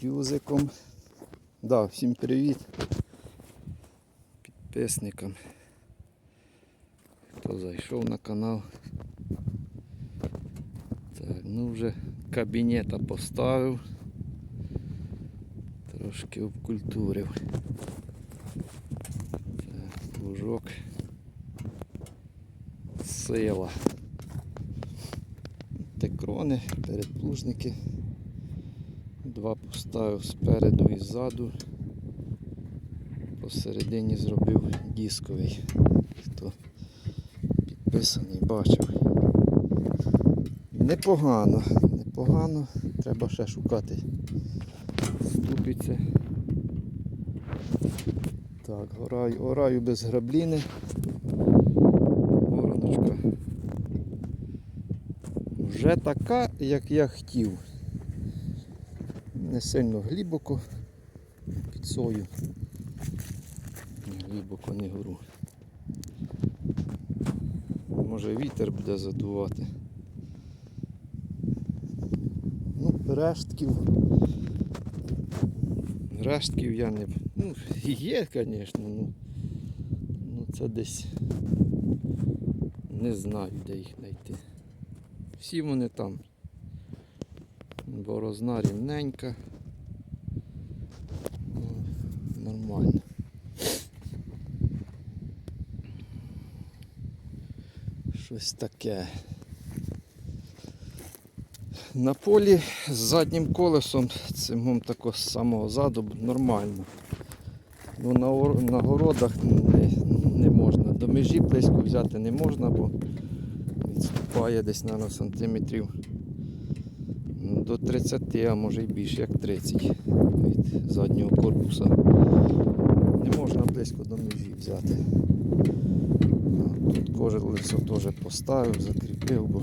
юзиком. Да, всім привіт підписникам. Хто зайшов на канал. Так, ну вже кабінета поставив. Трошки обкультурив. Так, лужок. Сила. Текрони, передплужники. Два поставив спереду і ззаду. Посередині зробив дисковий. Хто підписаний, бачив. Непогано, непогано. Треба ще шукати ступиці. Так, ораю, ораю без грабліни. Вороночка. Вже така, як я хотів. Не сильно глибоко під сою. Глибоко не гору. Може вітер буде задувати. Ну, рештків. Рештків я не. Ну, є, звісно, ну, ну це десь не знаю, де їх знайти. Всі вони там. Борозна рівненька. Ну, Нормально. Щось таке. На полі з заднім колесом цим такого з самого заду нормально. Ну, на, на городах не, не можна. До межі близько взяти не можна, бо відступає десь на сантиметрів ну, до 30, а може й більше, як 30 від заднього корпуса. Не можна близько до межі взяти. Тут колесо теж поставив, закріпив, бо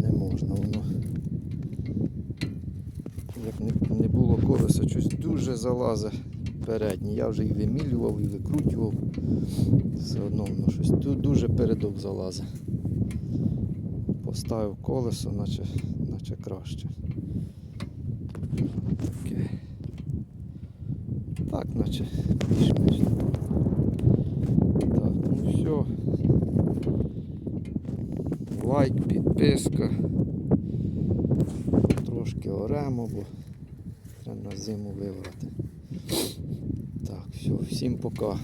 не можна воно. Як не було колеса, щось дуже залазить переднє. Я вже і вимілював, і викручував. Все одно воно щось тут дуже передок залазить. Поставив колесо, наче, наче краще. Таке. Так, наче більш-менш. Так, ну все. Лайк, підписка. Трошки оремо, бо треба на зиму вибрати. Так, все, всім пока.